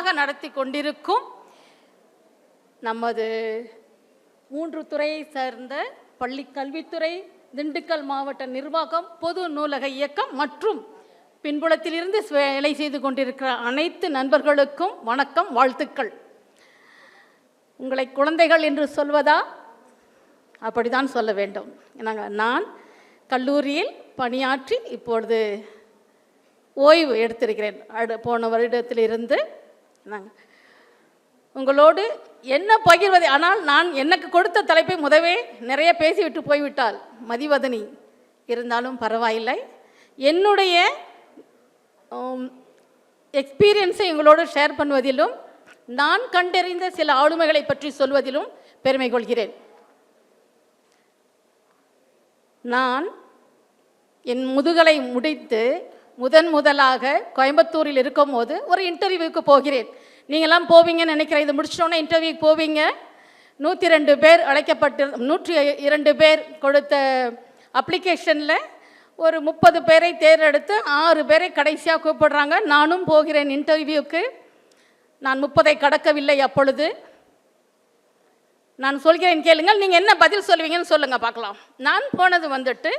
நடத்தி கொண்டிருக்கும் நமது மூன்று துறையை சேர்ந்த பள்ளி கல்வித்துறை திண்டுக்கல் மாவட்ட நிர்வாகம் பொது நூலக இயக்கம் மற்றும் பின்புலத்திலிருந்து வேலை செய்து கொண்டிருக்கிற அனைத்து நண்பர்களுக்கும் வணக்கம் வாழ்த்துக்கள். உங்களை குழந்தைகள் என்று சொல்வதா? அப்படிதான் சொல்ல வேண்டும். நாங்கள் நான் கல்லூரியில் பணியாற்றி இப்பொழுது ஓய்வு எடுத்திருக்கிறேன். அடு போன வருடத்திலிருந்து நாங்கள் உங்களோடு என்ன பகிர்வது ஆனால் நான் எனக்கு கொடுத்த தலைப்பை முதவே நிறைய பேசிவிட்டு போய்விட்டால் மதிவதனி. இருந்தாலும் பரவாயில்லை. என்னுடைய எக்ஸ்பீரியன்ஸை உங்களோடு ஷேர் பண்ணுவதிலும் நான் கண்டறிந்த சில ஆளுமைகளை பற்றி சொல்வதிலும் பெருமை கொள்கிறேன். நான் என் முதுகலை முடித்து முதன் முதலாக கோயம்புத்தூரில் இருக்கும்போது ஒரு இன்டர்வியூக்கு போகிறேன். நீங்களாம் போவீங்கன்னு நினைக்கிறேன். இது முடிச்சிட்டோன்னே இன்டர்வியூக்கு போவீங்க. நூற்றி ரெண்டு பேர் அழைக்கப்பட்டு நூற்றி இரண்டு பேர் கொடுத்த அப்ளிகேஷனில் ஒரு முப்பது பேரை தேர்ந்தெடுத்து ஆறு பேரை கடைசியாக கூப்பிடுறாங்க. நானும் போகிறேன் இன்டர்வியூக்கு. நான் முப்பதை கடக்கவில்லை அப்பொழுது. நான் சொல்கிறேன் கேளுங்கள். நீங்கள் என்ன பதில் சொல்வீங்கன்னு சொல்லுங்கள் பார்க்கலாம். நான் போனது வந்துட்டு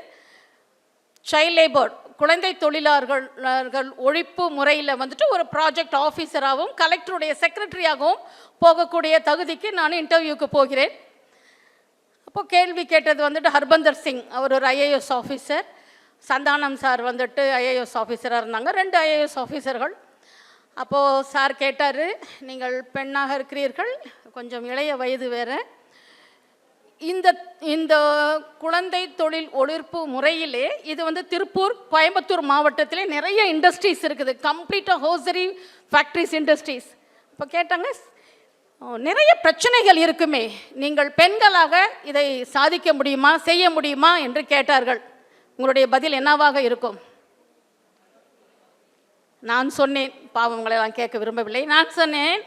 சைல்ட் லேபர் குழந்தை தொழிலாளர்கள் ஒழிப்பு முறையில் வந்துட்டு ஒரு ப்ராஜெக்ட் ஆஃபீஸராகவும் கலெக்டருடைய செக்ரட்டரியாகவும் போகக்கூடிய தகுதிக்கு நான் இன்டர்வியூக்கு போகிறேன். அப்போ கேள்வி கேட்டது வந்துட்டு ஹர்பந்தர் சிங் அவர் ஒரு ஐஏஎஸ் ஆஃபீஸர் சந்தானம் சார் வந்துட்டு ஐஏஎஸ் ஆஃபீஸராக இருந்தாங்க ரெண்டு ஐஏஎஸ் ஆஃபீஸர்கள் அப்போது சார் கேட்டார் நீங்கள் பெண்ணாக இருக்கிறீர்கள் கொஞ்சம் இளைய வயது வேறு. இந்த இந்த குழந்தை தொழில் ஒழிப்பு முறையிலே இது வந்து திருப்பூர் கோயம்புத்தூர் மாவட்டத்திலே நிறைய இண்டஸ்ட்ரீஸ் இருக்குது. கம்ப்ளீட்டாக ஹோசரி ஃபேக்ட்ரிஸ் இண்டஸ்ட்ரீஸ் இப்போ கேட்டாங்க நிறைய பிரச்சனைகள் இருக்குமே. நீங்கள் பெண்களாக இதை சாதிக்க முடியுமா செய்ய முடியுமா? என்று கேட்டார்கள். உங்களுடைய பதில் என்னவாக இருக்கும்? நான் சொன்னேன். பாவங்களை நான் கேட்க விரும்பவில்லை. நான் சொன்னேன்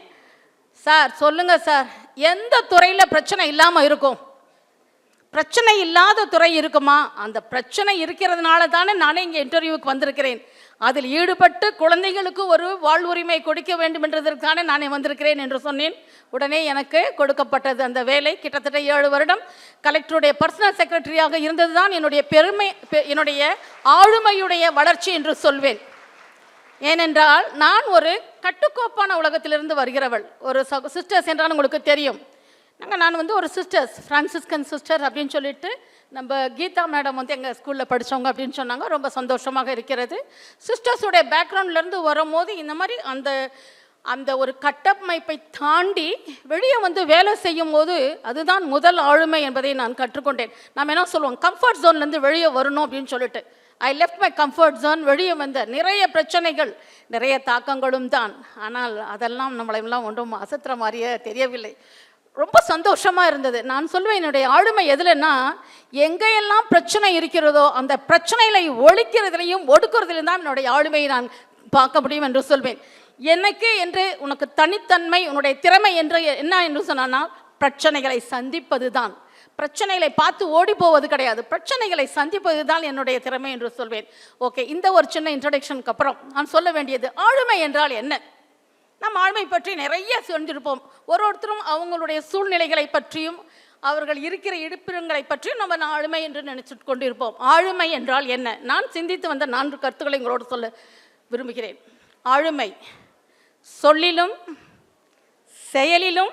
சார் சொல்லுங்க சார். எந்த துறையில் பிரச்சனை இல்லாமல் இருக்கும்? பிரச்சனை இல்லாத துறை இருக்குமா? அந்த பிரச்சனை இருக்கிறதுனால தானே நானே இங்கே இன்டர்வியூவுக்கு வந்திருக்கிறேன். அதில் ஈடுபட்டு குழந்தைகளுக்கு ஒரு வாழ்வுரிமை கொடுக்க வேண்டும் என்றதற்கான நானே வந்திருக்கிறேன் என்று சொன்னேன். உடனே எனக்கு கொடுக்கப்பட்டது அந்த வேலை. கிட்டத்தட்ட ஏழு வருடம் கலெக்டருடைய பர்சனல் செக்ரட்டரியாக இருந்தது தான் என்னுடைய பெருமை பெ- என்னுடைய ஆளுமையுடைய வளர்ச்சி என்று சொல்வேன். ஏனென்றால் நான் ஒரு கட்டுக்கோப்பான உலகத்திலிருந்து வருகிறவள். ஒரு சிஸ்டர்ஸ் என்றால் உங்களுக்கு தெரியும். நாங்கள் நான் வந்து ஒரு சிஸ்டர்ஸ் ஃப்ரான்சிஸ்கன் சிஸ்டர் அப்படின்னு சொல்லிட்டு நம்ம கீதா மேடம் வந்து எங்கள் ஸ்கூலில் படித்தவங்க அப்படின்னு சொன்னாங்க. ரொம்ப சந்தோஷமாக இருக்கிறது. சிஸ்டர்ஸுடைய பேக்ரவுண்ட்லேருந்து வரும்போது இந்த மாதிரி அந்த அந்த ஒரு கட்டமைப்பை தாண்டி வெளியே வந்து வேலை செய்யும் போது அதுதான் முதல் ஆளுமை என்பதை நான் கற்றுக்கொண்டேன். நாம் என்ன சொல்லுவோம்? கம்ஃபர்ட் ஜோன்லேருந்து வெளியே வரணும் அப்படின்னு சொல்லிட்டு. I left my comfort zone வெளியே வந்த நிறைய பிரச்சனைகள் நிறைய தாக்கங்களும் தான். ஆனால் அதெல்லாம் நம்மளெல்லாம் ஒன்றும் அசத்துற மாதிரியே தெரியவில்லை. ரொம்ப சந்தோஷமாக இருந்தது. நான் சொல்லுவேன் என்னுடைய ஆளுமை எதுலன்னா எங்கேயெல்லாம் பிரச்சனை இருக்கிறதோ அந்த பிரச்சனைகளை ஒழிக்கிறதுலையும் ஒடுக்கிறதுலையும் தான் என்னுடைய ஆளுமையை நான் பார்க்க முடியும் என்று சொல்வேன். எனக்கு என்று உனக்கு தனித்தன்மை உன்னுடைய திறமை என்று என்ன என்று சொன்னால் பிரச்சனைகளை சந்திப்பது தான் பிரச்சனைகளை பார்த்து ஓடி போவது கிடையாது. பிரச்சனைகளை சந்திப்பது தான் என்னுடைய திறமை என்று சொல்வேன். ஓகே இந்த ஒரு சின்ன இன்ட்ரடக்ஷனுக்கு அப்புறம் நான் சொல்ல வேண்டியது ஆளுமை என்றால் என்ன? நம் ஆழ்மை பற்றி நிறைய செஞ்சிருப்போம் ஒரு ஒருத்தரும் அவங்களுடைய சூழ்நிலைகளை பற்றியும் அவர்கள் இருக்கிற இருப்பிடங்களை பற்றியும் நம்ம ஆளுமை என்று நினைச்சிட்டு கொண்டிருப்போம். ஆளுமை என்றால் என்ன? நான் சிந்தித்து வந்த நான்கு கருத்துக்களை உங்களோடு சொல்ல விரும்புகிறேன். ஆளுமை சொல்லிலும் செயலிலும்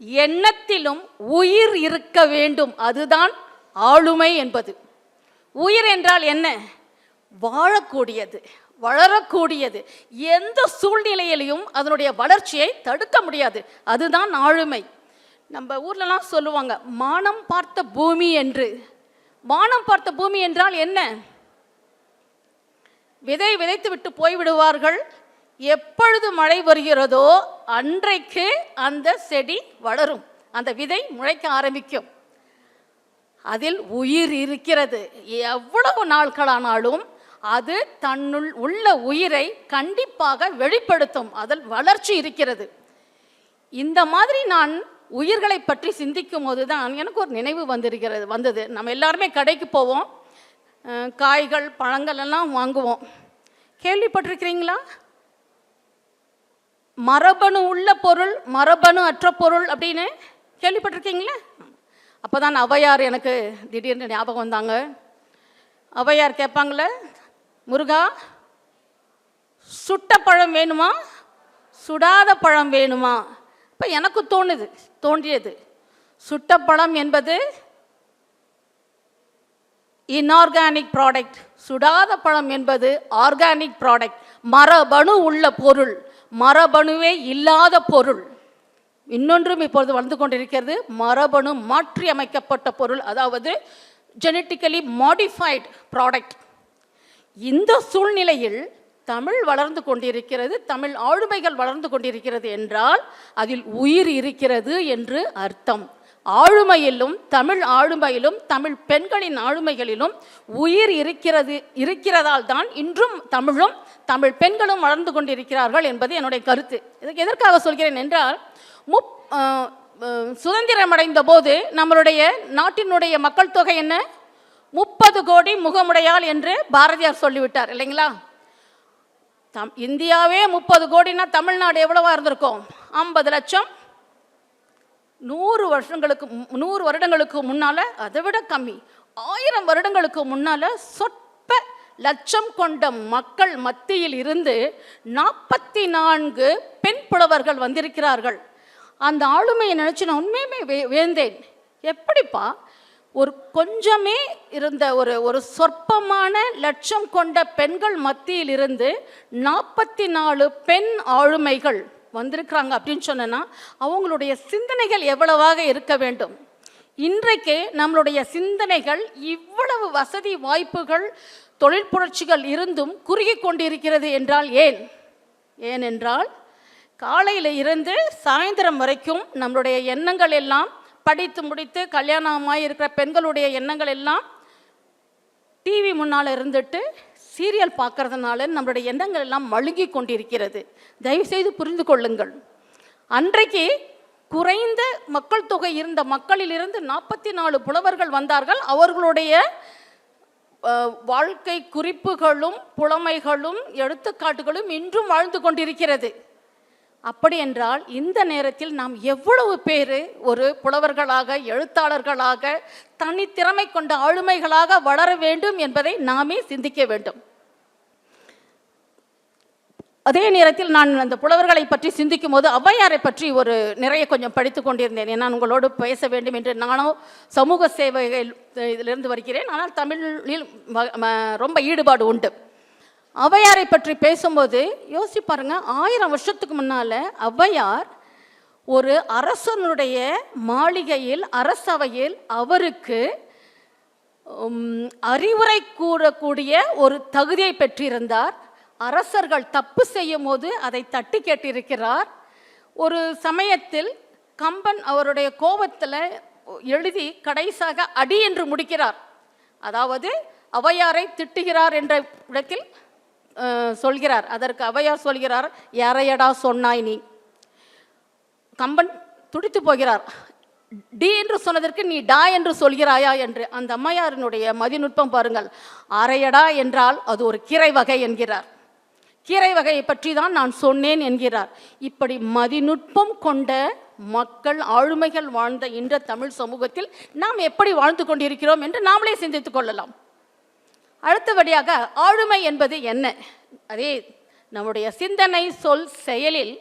எண்ணத்திலும் உயிர் இருக்க வேண்டும். அதுதான் ஆளுமை என்பது. உயிர் என்றால் என்ன? வாழக்கூடியது. வளரக்கூடியது. எந்த சூழ்நிலையிலையும் அதனுடைய வளர்ச்சியை தடுக்க முடியாது. அதுதான் ஆளுமை. நம்ம ஊர்லலாம் சொல்லுவாங்க மானம் பார்த்த பூமி என்று. மானம் பார்த்த பூமி என்றால் என்ன? விதை விதைத்து விட்டு போய்விடுவார்கள் எப்பொழுது மழை வருகிறதோ அன்றைக்கு அந்த செடி வளரும். அந்த விதை முளைக்க ஆரம்பிக்கும். அதில் உயிர் இருக்கிறது. எவ்வளவு நாட்களானாலும் அது தன்னுள் உள்ள உயிரை கண்டிப்பாக வெளிப்படுத்தும். அதில் வளர்ச்சி இருக்கிறது. இந்த மாதிரி நான் உயிர்களை பற்றி சிந்திக்கும் போது தான் எனக்கு ஒரு நினைவு வந்திருக்கிறது வந்தது. நம்ம எல்லாருமே கடைக்கு போவோம். காய்கள் பழங்கள் எல்லாம் வாங்குவோம். கேள்விப்பட்டிருக்கிறீங்களா? மரபணு உள்ள பொருள் மரபணு அற்ற பொருள் அப்படின்னு கேள்விப்பட்டிருக்கீங்களா? அப்போதான் அவையார் எனக்கு திடீர்னு ஞாபகம் வந்தாங்க. அவையார் கேட்பாங்களே முருகா சுட்ட பழம் வேணுமா? சுடாத பழம் வேணுமா? இப்போ எனக்கு தோணுது தோன்றியது. சுட்ட பழம் என்பது இன்ஆர்கானிக் ப்ராடக்ட் சுடாத பழம் என்பது ஆர்கானிக் ப்ராடக்ட் மரபணு உள்ள பொருள். மரபணுவே இல்லாத பொருள். இன்னொன்றும் இப்பொழுது வந்து கொண்டிருக்கிறது. மரபணு மாற்றி அமைக்கப்பட்ட பொருள். அதாவது ஜெனட்டிக்கலி மாடிஃபைடு ப்ராடக்ட் இந்த சூழ்நிலையில் தமிழ் வளர்ந்து கொண்டிருக்கிறது தமிழ் ஆளுமைகள் வளர்ந்து கொண்டிருக்கிறது என்றால் அதில் உயிர் இருக்கிறது என்று அர்த்தம். ஆளுமையிலும் தமிழ் ஆளுமையிலும் தமிழ் பெண்களின் ஆளுமைகளிலும் உயிர் இருக்கிறது இருக்கிறதால் தான் இன்றும் தமிழும் தமிழ் பெண்களும் வளர்ந்து கொண்டிருக்கிறார்கள் என்பது என்னுடைய கருத்து. இதுக்கு எதற்காக சொல்கிறேன் என்றால் முப் சுதந்திரமடைந்த போது நம்மளுடைய நாட்டினுடைய மக்கள் தொகை என்ன? முப்பது கோடி முகமுடையாள் என்று பாரதியார் சொல்லிவிட்டார் இல்லைங்களா? தம் இந்தியாவே முப்பது கோடினா தமிழ்நாடு எவ்வளவா இருந்திருக்கும்? ஐம்பது லட்சம். நூறு வருஷங்களுக்கு நூறு வருடங்களுக்கு முன்னால் அதை விட கம்மி. ஆயிரம் வருடங்களுக்கு முன்னால் சொற்ப லட்சம் கொண்ட மக்கள் மத்தியில் இருந்து நாற்பத்தி நான்கு பெண் புலவர்கள் வந்திருக்கிறார்கள். அந்த ஆளுமையை நினச்சி நான் உண்மையுமே வே- வேந்தேன். எப்படிப்பா? ஒரு கொஞ்சமே இருந்த ஒரு ஒரு சொற்பமான லட்சம் கொண்ட பெண்கள் மத்தியில் இருந்து நாற்பத்தி நாலு பெண் ஆளுமைகள் வந்திருக்கிறாங்க அப்படின்னு சொன்னேன்னா அவங்களுடைய சிந்தனைகள் எவ்வளவாக இருக்க வேண்டும்? இன்றைக்கு நம்மளுடைய சிந்தனைகள் இவ்வளவு வசதி வாய்ப்புகள் தொழில் புரட்சிகள் இருந்தும் குறுகி கொண்டிருக்கிறது என்றால் ஏன்? ஏனென்றால் காலையில் இருந்து சாயந்தரம் வரைக்கும் நம்மளுடைய எண்ணங்கள் எல்லாம் படித்து முடித்து கல்யாணமாக இருக்கிற பெண்களுடைய எண்ணங்கள் எல்லாம் டிவி முன்னால் இருந்துட்டு சீரியல் பார்க்கறதுனால நம்மளுடைய எண்ணங்கள் எல்லாம் மழுங்கி கொண்டிருக்கிறது. தயவுசெய்து புரிந்து கொள்ளுங்கள். அன்றைக்கு குறைந்த மக்கள் தொகை இருந்த மக்களிலிருந்து நாற்பத்தி நாலு புலவர்கள் வந்தார்கள். அவர்களுடைய வாழ்க்கை குறிப்புகளும் புலமைகளும் எடுத்துக்காட்டுகளும் இன்றும் வாழ்ந்து கொண்டிருக்கிறது. அப்படி என்றால் இந்த நேரத்தில் நாம் எவ்வளவு பேர் ஒரு புலவர்களாக எழுத்தாளர்களாக தனித்திறமை கொண்ட ஆளுமைகளாக வளர வேண்டும் என்பதை நாமே சிந்திக்க வேண்டும். அதே நேரத்தில் நான் அந்த புலவர்களை பற்றி சிந்திக்கும் போது ஔவையாரை பற்றி ஒரு நிறைய கொஞ்சம் படித்து கொண்டிருந்தேன். நான் உங்களோடு பேச வேண்டும் என்று நானும் சமூக சேவைகள் இதிலிருந்து வருகிறேன். ஆனால் தமிழில் ரொம்ப ஈடுபாடு உண்டு. ஔவையாரை பற்றி பேசும்போது யோசிச்சு பாருங்க ஆயிரம் வருஷத்துக்கு முன்னால ஔவையார் ஒரு அரசனுடைய மாளிகையில் அரசவையில் அவருக்கு அறிவுரை கூறக்கூடிய ஒரு தகுதியை பெற்றிருந்தார். அரசர்கள் தப்பு செய்யும் போது அதை தட்டி கேட்டிருக்கிறார். ஒரு சமயத்தில் கம்பன் அவருடைய கோபத்தில் எழுதி கடைசாக அடி என்று முடிக்கிறார். அதாவது அவையாரை திட்டுகிறார் என்ற இடத்தில் சொல்கிறார். அதற்கு அவையார் சொல்கிறார் யாரையடா சொன்னாய் நீ? கம்பன் துடித்து போகிறார். டி என்று சொன்னதற்கு நீ டா என்று சொல்கிறாயா? என்று அந்த அம்மையாரினுடைய மதிநுட்பம் பாருங்கள். அரையடா என்றால் அது ஒரு கீரை வகை என்கிறார். கீரை வகையை பற்றி தான் நான் சொன்னேன் என்கிறார். இப்படி மதிநுட்பம் கொண்ட மக்கள் ஆளுமைகள் வாழ்ந்த இந்த தமிழ் சமூகத்தில் நாம் எப்படி வாழ்ந்து கொண்டிருக்கிறோம் என்று நாமளே சிந்தித்துக் கொள்ளலாம். அடுத்தபடியாக ஆளுமை என்பது என்ன? அதே நம்முடைய சிந்தனை சொல் செயலில்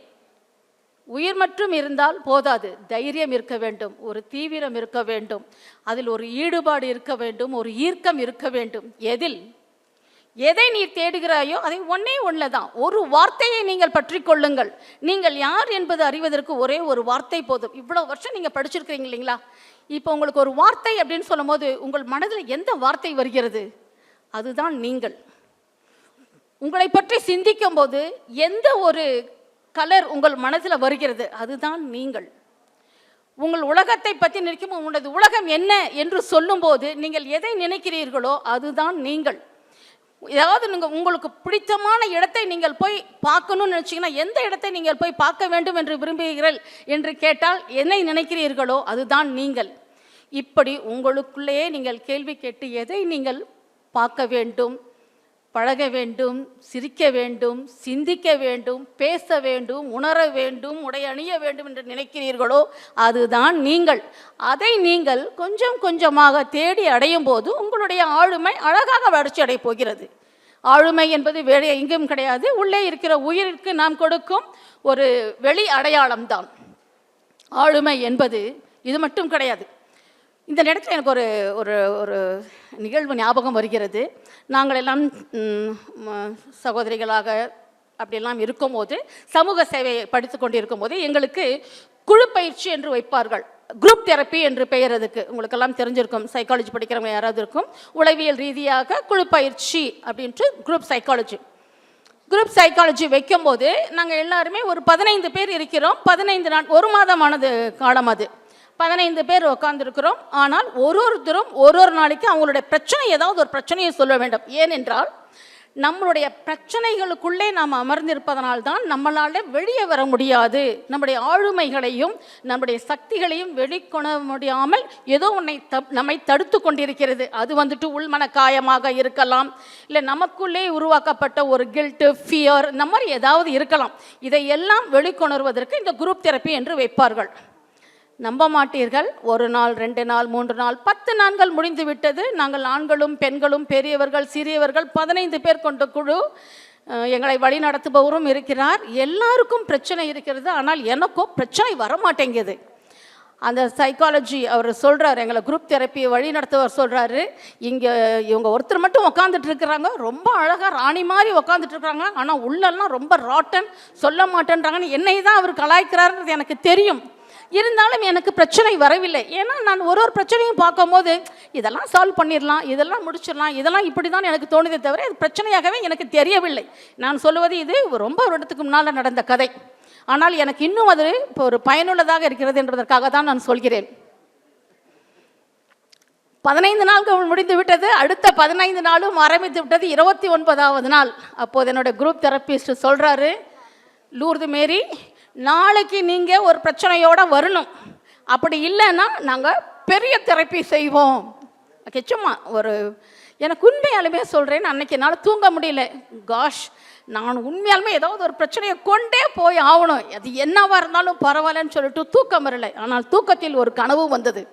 உயிர் மட்டும் இருந்தால் போதாது. தைரியம் இருக்க வேண்டும் ஒரு தீவிரம் இருக்க வேண்டும் அதில் ஒரு ஈடுபாடு இருக்க வேண்டும் ஒரு ஈர்க்கம் இருக்க வேண்டும். எதில்? எதை நீ தேடுகிறாயோ அதை ஒன்னே ஒன்று தான். ஒரு வார்த்தையை நீங்கள் பற்றி கொள்ளுங்கள். நீங்கள் யார் என்பது அறிவதற்கு ஒரே ஒரு வார்த்தை போதும். இவ்வளோ வருஷம் நீங்கள் படிச்சிருக்கிறீங்க இல்லைங்களா? இப்போ உங்களுக்கு ஒரு வார்த்தை அப்படின்னு சொல்லும்போது உங்கள் மனதில் எந்த வார்த்தை வருகிறது? அதுதான் நீங்கள். உங்களை பற்றி சிந்திக்கும் போது எந்த ஒரு கலர் உங்கள் மனதில் வருகிறது? அதுதான் நீங்கள். உங்கள் உலகத்தை பற்றி நினைக்கும் உங்களது உலகம் என்ன என்று சொல்லும்போது நீங்கள் எதை நினைக்கிறீர்களோ அதுதான் நீங்கள். ஏதாவது நீங்கள் உங்களுக்கு பிடித்தமான இடத்தை நீங்கள் போய் பார்க்கணும்னு நினச்சிங்கன்னா எந்த இடத்தை நீங்கள் போய் பார்க்க வேண்டும் என்று விரும்புகிறீர்கள் என்று கேட்டால் என்னை நினைக்கிறீர்களோ அதுதான் நீங்கள். இப்படி உங்களுக்குள்ளேயே நீங்கள் கேள்வி கேட்டு எதை நீங்கள் பார்க்க வேண்டும் பழக வேண்டும் சிரிக்க வேண்டும் சிந்திக்க வேண்டும் பேச வேண்டும் உணர வேண்டும் உடை அணிய வேண்டும் என்று நினைக்கிறீர்களோ அதுதான் நீங்கள். அதை நீங்கள் கொஞ்சம் கொஞ்சமாக தேடி அடையும் போது உங்களுடைய ஆளுமை அழகாக வளர்ச்சி அடைய போகிறது. ஆளுமை என்பது வேறு எங்கும் கிடையாது. உள்ளே இருக்கிற உயிருக்கு நாம் கொடுக்கும் ஒரு வெளி அடையாளம்தான். ஆளுமை என்பது இது மட்டும் கிடையாது. இந்த நேரத்தில் எனக்கு ஒரு ஒரு ஒரு நிகழ்வு ஞாபகம் வருகிறது. நாங்கள் எல்லாம் சகோதரிகளாக அப்படியெல்லாம் இருக்கும்போது சமூக சேவையை படித்து கொண்டிருக்கும் போது எங்களுக்கு குழு பயிற்சி என்று வைப்பார்கள். குரூப் தெரப்பி என்று பெயர் அதுக்கு. உங்களுக்கெல்லாம் தெரிஞ்சிருக்கும். சைக்காலஜி படிக்கிறவங்க யாராவது இருக்கும். உளவியல் ரீதியாக குழு பயிற்சி அப்படின்ட்டு குரூப் சைக்காலஜி குரூப் சைக்காலஜி வைக்கும்போது நாங்கள் எல்லாருமே ஒரு பதினைந்து பேர் இருக்கிறோம். பதினைந்து நாள் ஒரு மாதமானது காலம் அது. பதினைந்து பேர் உட்காந்துருக்கிறோம் ஆனால் ஒரு ஒருத்தரும் ஒரு ஒரு நாளைக்கு அவங்களுடைய பிரச்சனை ஏதாவது ஒரு பிரச்சனையை சொல்ல வேண்டும். ஏனென்றால் நம்மளுடைய பிரச்சனைகளுக்குள்ளே நாம் அமர்ந்திருப்பதனால்தான் நம்மளால் வெளியே வர முடியாது. நம்முடைய ஆளுமைகளையும் நம்முடைய சக்திகளையும் வெளிக்கொண முடியாமல் ஏதோ உன்னை த நம்மை தடுத்து கொண்டிருக்கிறது. அது வந்துட்டு உள்மன காயமாக இருக்கலாம். இல்லை நமக்குள்ளே உருவாக்கப்பட்ட ஒரு கில்ட்டு ஃபியர் இந்த மாதிரி ஏதாவது இருக்கலாம். இதையெல்லாம் வெளிக்கொணர்வதற்கு இந்த குரூப் தெரப்பி என்று வைப்பார்கள். நம்ப மாட்டீர்கள். ஒரு நாள் ரெண்டு நாள் மூன்று நாள் பத்து நாட்கள் முடிந்து விட்டது. நாங்கள் ஆண்களும் பெண்களும் பெரியவர்கள் சிறியவர்கள் பதினைந்து பேர் கொண்ட குழு எங்களை வழி நடத்துபவரும் இருக்கிறார். எல்லாருக்கும் பிரச்சனை இருக்கிறது. ஆனால் எனக்கும் பிரச்சனை வர மாட்டேங்குது அந்த சைக்காலஜி அவர் சொல்கிறார் எங்களை குரூப் தெரப்பியை வழி நடத்துவர் சொல்கிறாரு இங்கே இவங்க ஒருத்தர் மட்டும் உக்காந்துட்டு இருக்கிறாங்க. ரொம்ப அழகாக ராணி மாதிரி உக்காந்துட்டு இருக்கிறாங்க. ஆனால் உள்ளெல்லாம் ரொம்ப ராட்டன் சொல்ல மாட்டேன்றாங்கன்னு என்னை தான் அவர் கலாய்க்கிறாருன்றது எனக்கு தெரியும். இருந்தாலும் எனக்கு பிரச்சனை வரவில்லை. ஏன்னா நான் ஒரு ஒரு பிரச்சனையும் பார்க்கும்போது இதெல்லாம் சால்வ் பண்ணிடலாம் இதெல்லாம் முடிச்சிடலாம் இதெல்லாம் இப்படி தான் எனக்கு தோணுதே தவிர இது பிரச்சனையாகவே எனக்கு தெரியவில்லை. நான் சொல்லுவது இது ரொம்ப வருடத்துக்கு முன்னால் நடந்த கதை. ஆனால் எனக்கு இன்னும் அது இப்போ ஒரு பயனுள்ளதாக இருக்கிறது என்பதற்காக தான் நான் சொல்கிறேன். பதினைந்து நாட்கள் முடிந்து விட்டது அடுத்த பதினைந்து நாளும் ஆரம்பித்து விட்டது இருபத்தி ஒன்பதாவது நாள். அப்போது என்னோட குரூப் தெரப்பிஸ்ட் சொல்கிறாரு லூர்து மேரி நாளைக்கு நீங்கள் ஒரு பிரச்சனையோடு வரணும். அப்படி இல்லைன்னா நாங்கள் பெரிய தெரப்பி செய்வோம். ஓகே சும்மா ஒரு எனக்கு உண்மையாலுமே சொல்கிறேன் அன்னைக்கு என்னால் தூங்க முடியல. காஷ் நான் உண்மையாலுமே ஏதாவது ஒரு பிரச்சனையை கொண்டே போய் ஆகணும். அது என்னவாக இருந்தாலும் பரவாயில்லன்னு சொல்லிட்டு தூக்கம் வரலை. ஆனால் தூக்கத்தில் ஒரு கனவு வந்தது.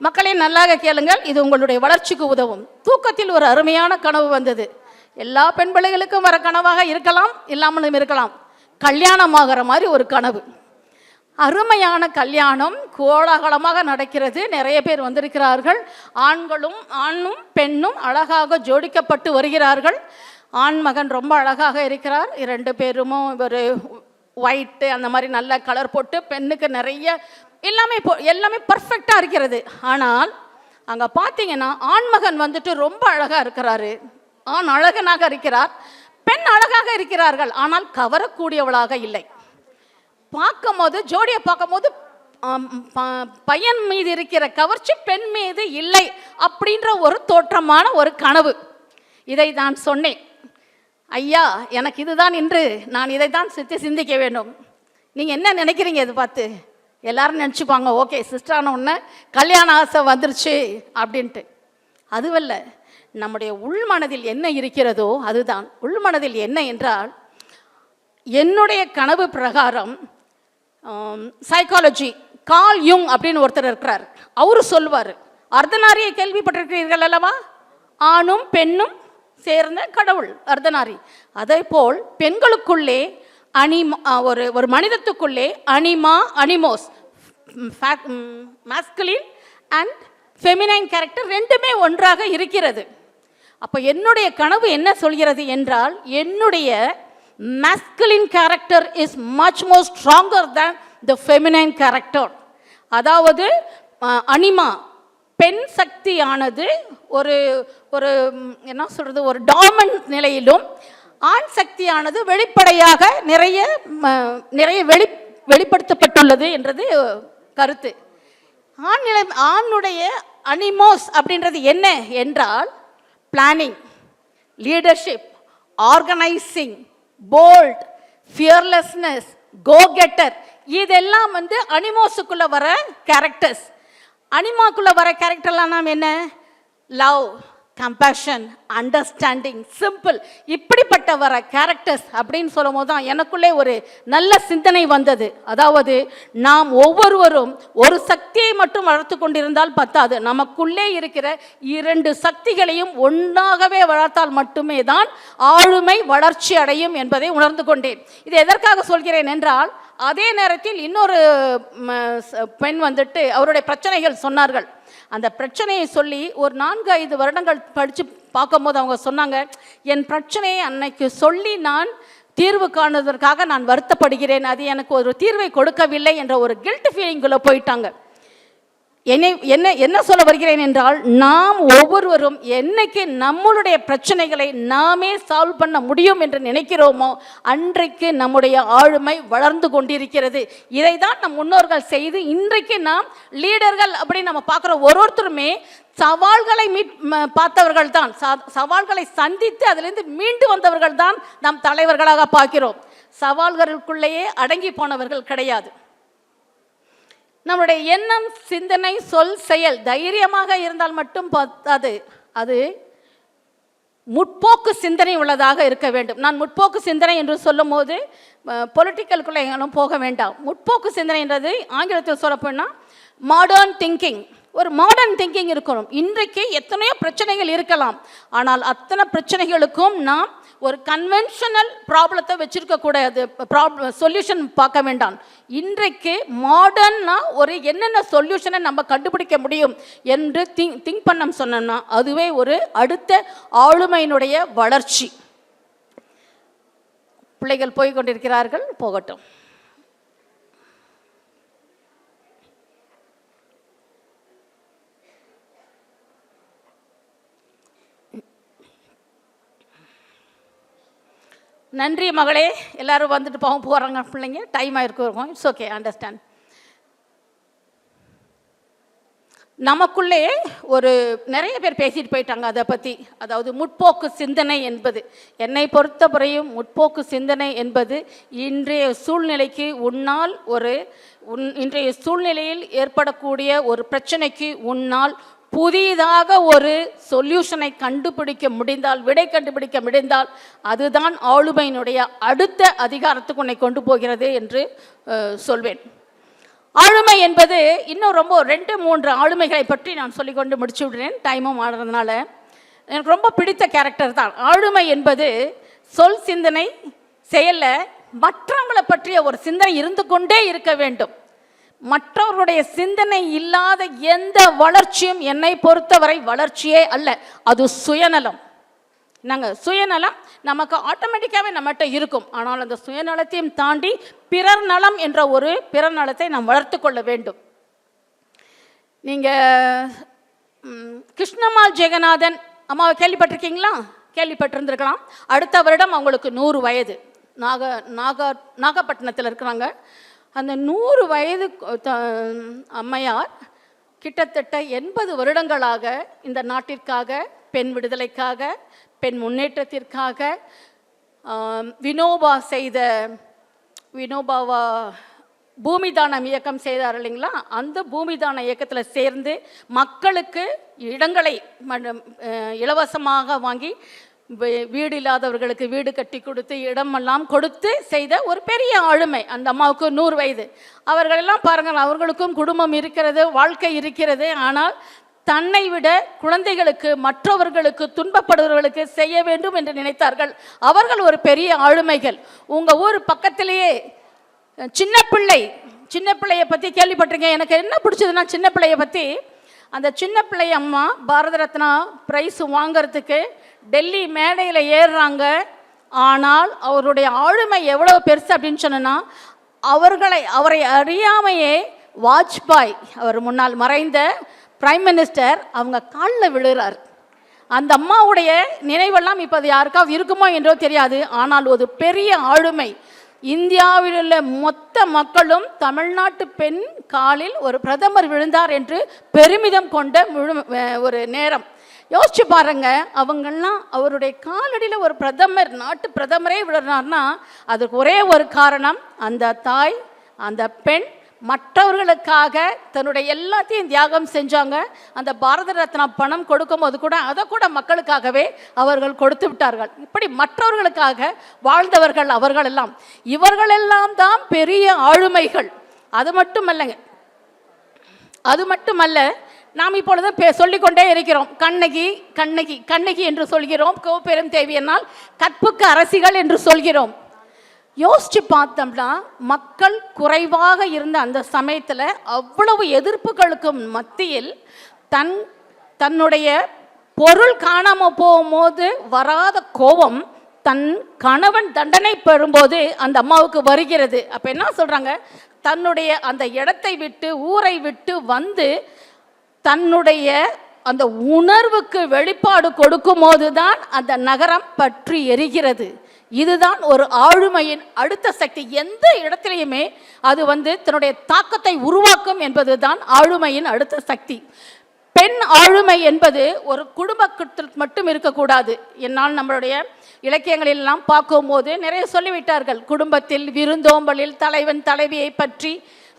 மக்களே நல்லாக கேளுங்கள் இது உங்களுடைய வளர்ச்சிக்கு உதவும். தூக்கத்தில் ஒரு அருமையான கனவு வந்தது. எல்லா பெண் பிள்ளைகளுக்கும் வர கனவாக இருக்கலாம் இல்லாமலும் இருக்கலாம். கல்யாணமாகிற மாதிரி ஒரு கனவு. அருமையான கல்யாணம் கோலாகலமாக நடக்கிறது. நிறைய பேர் வந்திருக்கிறார்கள். ஆண்களும் ஆணும் பெண்ணும் அழகாக ஜோடிக்கப்பட்டு வருகிறார்கள். ஆண் மகன் ரொம்ப அழகாக இருக்கிறார். இரண்டு பேரும் ஒரு ஒயிட்டு அந்த மாதிரி நல்ல கலர் போட்டு பெண்ணுக்கு நிறைய எல்லாமே இப்போ எல்லாமே பர்ஃபெக்டாக இருக்கிறது. ஆனால் அங்கே பார்த்தீங்கன்னா ஆண்மகன் வந்துட்டு ரொம்ப அழகாக இருக்கிறாரு. ஆண் அழகனாக இருக்கிறார். பெண் அழகாக இருக்கிறார்கள் ஆனால் கவரக்கூடியவளாக இல்லை. பார்க்கும்போது ஜோடியை பார்க்கும்போது போது ப- பையன் மீது இருக்கிற கவர்ச்சி பெண் மீது இல்லை அப்படின்ற ஒரு தோற்றமான ஒரு கனவு. இதை நான் சொன்னேன். ஐயா எனக்கு இதுதான் இன்று. நான் இதை தான் சித்தி சிந்திக்க வேண்டும். நீங்கள் என்ன நினைக்கிறீங்க இது பார்த்து? எல்லாரும் நினச்சிப்பாங்க ஓகே சிஸ்டரான ஒன்று கல்யாண ஆசை வந்துருச்சு அப்படின்ட்டு. அதுவல்ல நம்முடைய உள்மனதில் என்ன இருக்கிறதோ அதுதான். உள்மனதில் என்ன என்றால் என்னுடைய கனவு பிரகாரம் சைக்காலஜி கால் யுங் அப்படின்னு ஒருத்தர் இருக்கிறார். அவரு சொல்வார் அர்த்தநாரியை கேள்விப்பட்டிருக்கிறீர்கள் அல்லவா? ஆணும் பெண்ணும் சேர்ந்த கடவுள் அர்த்தநாரி. அதே போல் பெண்களுக்குள்ளே அனிமா ஒரு ஒரு மனிதத்துக்குள்ளே anima animus masculine and feminine character ரெண்டுமே ஒன்றாக இருக்கிறது. அப்போ என்னுடைய கனவு என்ன சொல்கிறது என்றால் என்னுடைய masculine character is much more stronger than the feminine character அதாவது அனிமா பெண் சக்தியானது ஒரு ஒரு என்ன சொல்கிறது ஒரு டாமன் நிலையிலும் ஆண் சக்தியானது வெளிப்படையாக நிறைய ம, நிறைய வெளி வெளிப்படுத்தப்பட்டுள்ளது என்றது கருத்து. ஆண் நிலை ஆணுடைய அனிமோஸ் அப்படின்றது என்ன என்றால் planning leadership organising bold fearlessness go getter இதெல்லாம் வந்து அனிமோஸுக்குள்ளே வர கேரக்டர்ஸ் அனிமாக்குள்ளே வர கேரக்டர்லாம் நாம் என்ன? லவ் கம்பேஷன் அண்டர்ஸ்டாண்டிங் சிம்பிள் இப்படிப்பட்ட வர கேரக்டர்ஸ் அப்படின்னு சொல்லும் போது தான் எனக்குள்ளே ஒரு நல்ல சிந்தனை வந்தது. அதாவது நாம் ஒவ்வொருவரும் ஒரு சக்தியை மட்டும் வளர்த்து கொண்டிருந்தால் பத்தாது. நமக்குள்ளே இருக்கிற இரண்டு சக்திகளையும் ஒன்றாகவே வளர்த்தால் மட்டுமே தான் ஆளுமை வளர்ச்சி அடையும் என்பதை உணர்ந்து கொண்டேன். இது எதற்காக சொல்கிறேன் என்றால் அதே நேரத்தில் இன்னொரு பெண் வந்துட்டு அவருடைய பிரச்சனைகள் சொன்னார்கள். அந்த பிரச்சனையை சொல்லி ஒரு நான்கு ஐந்து வருடங்கள் படித்து பார்க்கும்போது அவங்க சொன்னாங்க என் பிரச்சனையை அன்னைக்கு சொல்லி நான் தீர்வு காணுவதற்காக நான் வருத்தப்படுகிறேன். அது எனக்கு ஒரு தீர்வை கொடுக்கவில்லை என்ற ஒரு கில்ட் ஃபீலிங்குள்ளே போயிட்டாங்க. என்னை என்ன என்ன சொல்ல வருகிறேன் என்றால் நாம் ஒவ்வொருவரும் என்னைக்கு நம்மளுடைய பிரச்சனைகளை நாமே சால்வ் பண்ண முடியும் என்று நினைக்கிறோமோ அன்றைக்கு நம்முடைய ஆளுமை வளர்ந்து கொண்டிருக்கிறது. இதை தான் நம் முன்னோர்கள் செய்து இன்றைக்கு நாம் லீடர்கள் அப்படின்னு நம்ம பார்க்குற ஒரு ஒருத்தருமே சவால்களை மீட் பார்த்தவர்கள் தான் சா- சவால்களை சந்தித்து அதிலிருந்து மீண்டு வந்தவர்கள் தான் நம் தலைவர்களாக பார்க்கிறோம். சவால்களுக்குள்ளேயே அடங்கி போனவர்கள் கிடையாது. நம்முடைய எண்ணம் சிந்தனை சொல் செயல் தைரியமாக இருந்தால் மட்டும் பத்தாது அது முற்போக்கு சிந்தனை உள்ளதாக இருக்க வேண்டும். நான் முற்போக்கு சிந்தனை என்று சொல்லும்போது பொலிட்டிக்கலுக்குள்ளே எங்களும் போக வேண்டாம். முற்போக்கு சிந்தனைன்றது ஆங்கிலத்தில் சொல்லப்போனால் மாடர்ன் திங்கிங் ஒரு மாடர்ன் திங்கிங் இருக்கணும். இன்றைக்கு எத்தனையோ பிரச்சனைகள் இருக்கலாம். ஆனால் அத்தனை பிரச்சனைகளுக்கும் நாம் ஒரு கன்வென்ஷனல் ப்ராப்ளத்தை வச்சிருக்க கூடாது. ப்ராப்ளம் சொல்யூஷன் பார்க்க வேண்டாம். இன்றைக்கு மாடர்னா ஒரு என்னென்ன சொல்யூஷனை நம்ம கண்டுபிடிக்க முடியும் என்று திங்க் திங்க் பண்ண சொன்னோம்னா அதுவே ஒரு அடுத்த ஆளுமையினுடைய வளர்ச்சி. பிள்ளைகள் போய் கொண்டிருக்கிறார்கள் போகட்டும். நன்றி மகளே. எல்லாரும் வந்துட்டு போகும் போகிறாங்க பிள்ளைங்க. டைம் ஆயிருக்கும் இட்ஸ் ஓகே அண்டர்ஸ்டாண்ட் நமக்குள்ளே ஒரு நிறைய பேர் பேசிட்டு போயிட்டாங்க அதை பற்றி அதாவது முற்போக்கு சிந்தனை என்பது. என்னை பொறுத்தவரையும் முற்போக்கு சிந்தனை என்பது இன்றைய சூழ்நிலைக்கு உன்னால் ஒரு உன் இன்றைய சூழ்நிலையில் ஏற்படக்கூடிய ஒரு பிரச்சனைக்கு உன்னால் புதிதாக ஒரு சொல்யூஷனை கண்டுபிடிக்க முடிந்தால் விடை கண்டுபிடிக்க முடிந்தால் அதுதான் ஆளுமையினுடைய அடுத்த அதிகாரத்துக்கு உன்னை கொண்டு போகிறது என்று சொல்வேன். ஆளுமை என்பது இன்னும் ரொம்ப ரெண்டு மூன்று ஆளுமைகளை பற்றி நான் சொல்லிக்கொண்டு முடிச்சு விடுறேன். டைமும் ஆடுறதுனால எனக்கு ரொம்ப பிடித்த கேரக்டர் தான். ஆளுமை என்பது சொல் சிந்தனை செயலில் மற்றவங்களை பற்றிய ஒரு சிந்தனை இருந்து கொண்டே இருக்க வேண்டும். மற்றவர்களுடைய சிந்தனை இல்லாத எந்த வளர்ச்சியும் என்னை பொறுத்தவரை வளர்ச்சியே அல்ல அது சுயநலம். நாங்கள் சுயநலம் நமக்கு ஆட்டோமேட்டிக்காகவே நம்மகிட்ட இருக்கும். ஆனால் அந்த சுயநலத்தையும் தாண்டி பிறர் நலம் என்ற ஒரு பிறர் நலத்தை நாம் வளர்த்து கொள்ள வேண்டும். நீங்கள் கிருஷ்ணமால் ஜெகநாதன் அம்மாவை கேள்விப்பட்டிருக்கீங்களா? கேள்விப்பட்டிருந்திருக்கலாம். அடுத்த வருடம் அவங்களுக்கு நூறு வயது. நாக நாகா நாகப்பட்டினத்தில் இருக்கிறாங்க. அந்த நூறு வயது த- அம்மையார் கிட்டத்தட்ட எண்பது வருடங்களாக இந்த நாட்டிற்காக பெண் விடுதலைக்காக பெண் முன்னேற்றத்திற்காக வினோபா செய்த வினோபாவா பூமி தானம் இயக்கம் செய்தார் இல்லைங்களா? அந்த பூமி தான இயக்கத்தில் சேர்ந்து மக்களுக்கு இடங்களை ம- இலவசமாக வாங்கி வீடு இல்லாதவர்களுக்கு வீடு கட்டி கொடுத்து இடமெல்லாம் கொடுத்து செய்த ஒரு பெரிய ஆளுமை. அந்த அம்மாவுக்கு நூறு வயது. அவர்களெல்லாம் பாருங்கள் அவர்களுக்கும் குடும்பம் இருக்கிறது வாழ்க்கை இருக்கிறது. ஆனால் தன்னை விட குழந்தைகளுக்கு மற்றவர்களுக்கு துன்பப்படுபவர்களுக்கு செய்ய வேண்டும் என்று நினைத்தார்கள். அவர்கள் ஒரு பெரிய ஆளுமைகள். உங்கள் ஊர் பக்கத்திலேயே சின்ன பிள்ளை சின்ன பிள்ளையை பற்றி கேள்விப்பட்டிருக்கேன். எனக்கு என்ன பிடிச்சதுன்னா சின்ன பிள்ளையை பற்றி அந்த சின்ன பிள்ளை அம்மா பாரத ரத்னா ப்ரைஸ் வாங்கிறதுக்கு டெல்லி மேடையில் ஏறுறாங்க. ஆனால் அவருடைய ஆளுமை எவ்வளோ பெருசு அப்படின்னு சொன்னோன்னா அவர்களை அவரை அறியாமையே வாஜ்பாய் அவர் முன்னால் மறைந்த பிரைம் மினிஸ்டர் அவங்க காலில் விழுறார். அந்த அம்மாவுடைய நினைவெல்லாம் இப்போ அது யாருக்காவது இருக்குமோ என்றோ தெரியாது. ஆனால் ஒரு பெரிய ஆளுமை இந்தியாவில் உள்ள மொத்த மக்களும் தமிழ்நாட்டு பெண் காலில் ஒரு பிரதமர் விழுந்தார் என்று பெருமிதம் கொண்ட முழு ஒரு நேரம். யோசிச்சு பாருங்க அவங்கெல்லாம் அவருடைய காலடியில் ஒரு பிரதமர் நாட்டு பிரதமரே விழுறாருன்னா அதுக்கு ஒரே ஒரு காரணம் அந்த தாய் அந்த பெண் மற்றவர்களுக்காக தன்னுடைய எல்லாத்தையும் தியாகம் செஞ்சாங்க. அந்த பாரத ரத்னா பணம் கொடுக்கும்போது கூட அதை கூட மக்களுக்காகவே அவர்கள் கொடுத்து விட்டார்கள். இப்படி மற்றவர்களுக்காக வாழ்ந்தவர்கள் அவர்கள் எல்லாம் இவர்களெல்லாம் தான் பெரிய ஆளுமைகள். அது மட்டும் அல்லங்க. அது மட்டுமல்ல நாம் இப்பொழுது பே சொல்லிக்கொண்டே இருக்கிறோம். கண்ணகி கண்ணகி கண்ணகி என்று சொல்கிறோம். கோபெரும் தேவியனால் கற்புக்கு அரசிகள் என்று சொல்கிறோம். யோசிச்சு பார்த்தோம்னா மக்கள் குறைவாக இருந்த அந்த சமயத்தில் அவ்வளவு எதிர்ப்புகளுக்கும் மத்தியில் தன் தன்னுடைய பொருள் காணாமல் போகும்போது வராத கோபம் தன் கணவன் தண்டனை பெறும்போது அந்த அம்மாவுக்கு வருகிறது. அப்போ என்ன சொல்கிறாங்க தன்னுடைய அந்த இடத்தை விட்டு ஊரை விட்டு வந்து தன்னுடைய அந்த உணர்வுக்கு வெளிப்பாடு கொடுக்கும்போது தான் அந்த நகரம் பற்றி எரிகிறது. இதுதான் ஒரு ஆளுமையின் அடுத்த சக்தி. எந்த இடத்திலையுமே அது வந்து தன்னுடைய தாக்கத்தை உருவாக்கும் என்பதுதான் ஆளுமையின் அடுத்த சக்தி. பெண் ஆளுமை என்பது ஒரு குடும்பத்தில் மட்டும் இருக்கக்கூடாது. என்னால் நம்மளுடைய இலக்கியங்களெல்லாம் பார்க்கும்போது நிறைய சொல்லிவிட்டார்கள். குடும்பத்தில் விருந்தோம்பலில் தலைவன் தலைவியை பற்றி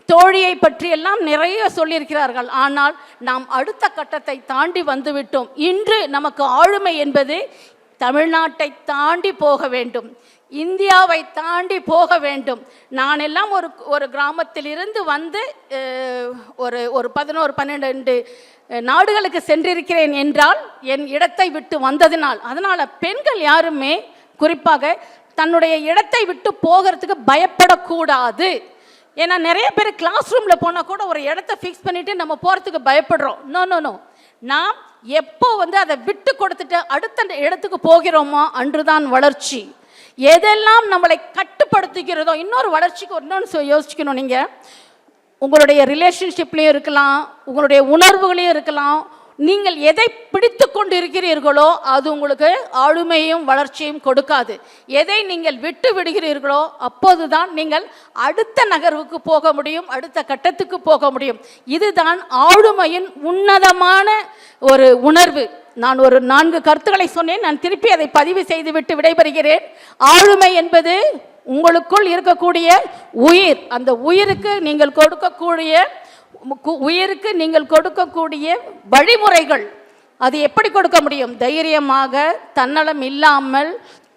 தோழியை பற்றியெல்லாம் நிறைய சொல்லியிருக்கிறார்கள். ஆனால் நாம் அடுத்த கட்டத்தை தாண்டி வந்துவிட்டோம். இன்று நமக்கு ஆளுமை என்பது தமிழ்நாட்டை தாண்டி போக வேண்டும். இந்தியாவை தாண்டி போக வேண்டும். நான் எல்லாம் ஒரு ஒரு கிராமத்திலிருந்து வந்து ஒரு ஒரு பதினோரு பன்னெண்டு நாடுகளுக்கு சென்றிருக்கிறேன் என்றால் என் இடத்தை விட்டு வந்ததினால் அதனால் பெண்கள் யாருமே குறிப்பாக தன்னுடைய இடத்தை விட்டு போகிறதுக்கு பயப்படக்கூடாது. ஏன்னா நிறைய பேர் கிளாஸ் ரூமில் போனால் கூட ஒரு இடத்த ஃபிக்ஸ் பண்ணிவிட்டு நம்ம போகிறதுக்கு பயப்படுறோம். நோ நோ நோ நாம் எப்போ வந்து அதை விட்டு கொடுத்துட்டு அடுத்த இடத்துக்கு போகிறோமோ அன்றுதான் வளர்ச்சி. எதெல்லாம் நம்மளை கட்டுப்படுத்துகிறதோ இன்னொரு வளர்ச்சிக்கு இன்னொன்று யோசிக்கணும் நீங்கள் உங்களுடைய ரிலேஷன்ஷிப்லேயும் இருக்கலாம் உங்களுடைய உணர்வுகளையும் இருக்கலாம் நீங்கள் எதை பிடித்து கொண்டு இருக்கிறீர்களோ அது உங்களுக்கு ஆளுமையும் வளர்ச்சியும் கொடுக்காது. எதை நீங்கள் விட்டு விடுகிறீர்களோ அப்போதுதான் நீங்கள் அடுத்த நகர்வுக்கு போக முடியும் அடுத்த கட்டத்துக்கு போக முடியும். இதுதான் ஆளுமையின் உன்னதமான ஒரு உணர்வு. நான் ஒரு நான்கு கருத்துக்களை சொன்னேன் நான் திருப்பி அதை பதிவு செய்துவிட்டு விடைபெறுகிறேன். ஆளுமை என்பது உங்களுக்குள் இருக்கக்கூடிய உயிர். அந்த உயிருக்கு நீங்கள் கொடுக்கக்கூடிய உயிருக்கு நீங்கள் கொடுக்கக்கூடிய வழிமுறைகள். அது எப்படி கொடுக்க முடியும்? தைரியமாக தன்னலம் இல்லாமல்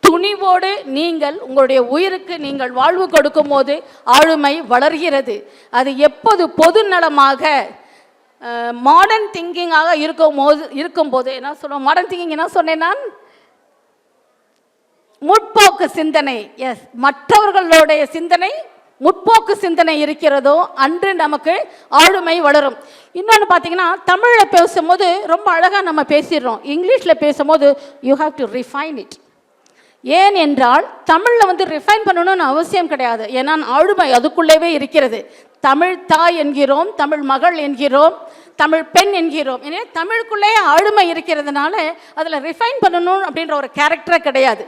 துணிவோடு நீங்கள் உங்களுடைய உயிருக்கு நீங்கள் வாழ்வு கொடுக்கும்போது ஆளுமை வளர்கிறது. அது எப்போது பொது நலமாக மாடர்ன் திங்கிங்காக இருக்கும் போது இருக்கும்போது என்ன சொல்லுவோம்? மாடர்ன் திங்கிங் என்ன சொன்னேன் நான்? முற்போக்கு சிந்தனை. எஸ் மற்றவர்களுடைய சிந்தனை முற்போக்கு சிந்தனை இருக்கிறதோ அன்று நமக்கு ஆளுமை வளரும். இன்னொன்று பார்த்தீங்கன்னா தமிழில் பேசும்போது ரொம்ப அழகாக நம்ம பேசிடுறோம். இங்கிலீஷில் பேசும்போது you have to refine it ஏன் என்றால் தமிழில் வந்து ரிஃபைன் பண்ணணும்னு அவசியம் கிடையாது. ஏன்னா ஆளுமை அதுக்குள்ளேவே இருக்கிறது. தமிழ் தாய் என்கிறோம் தமிழ் மகள் என்கிறோம் தமிழ் பெண் என்கிறோம். ஏன்னா தமிழுக்குள்ளேயே ஆளுமை இருக்கிறதுனால அதில் ரிஃபைன் பண்ணணும் அப்படின்ற ஒரு கேரக்டரே கிடையாது.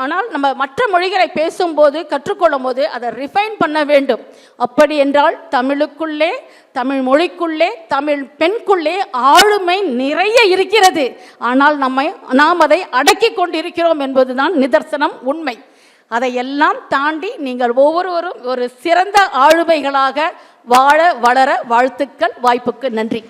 ஆனால் நம்ம மற்ற மொழிகளை பேசும்போது கற்றுக்கொள்ளும் போது அதை ரிஃபைன் பண்ண வேண்டும். அப்படி என்றால் தமிழுக்குள்ளே தமிழ் மொழிக்குள்ளே தமிழ் பெண்குள்ளே ஆளுமை நிறைய இருக்கிறது. ஆனால் நம்மை நாம் அதை அடக்கி கொண்டிருக்கிறோம் என்பதுதான் நிதர்சனம் உண்மை. அதையெல்லாம் தாண்டி நீங்கள் ஒவ்வொருவரும் ஒரு சிறந்த ஆளுமைகளாக வாழ வளர வாழ்த்துக்கள் வாய்ப்புக்கு நன்றி.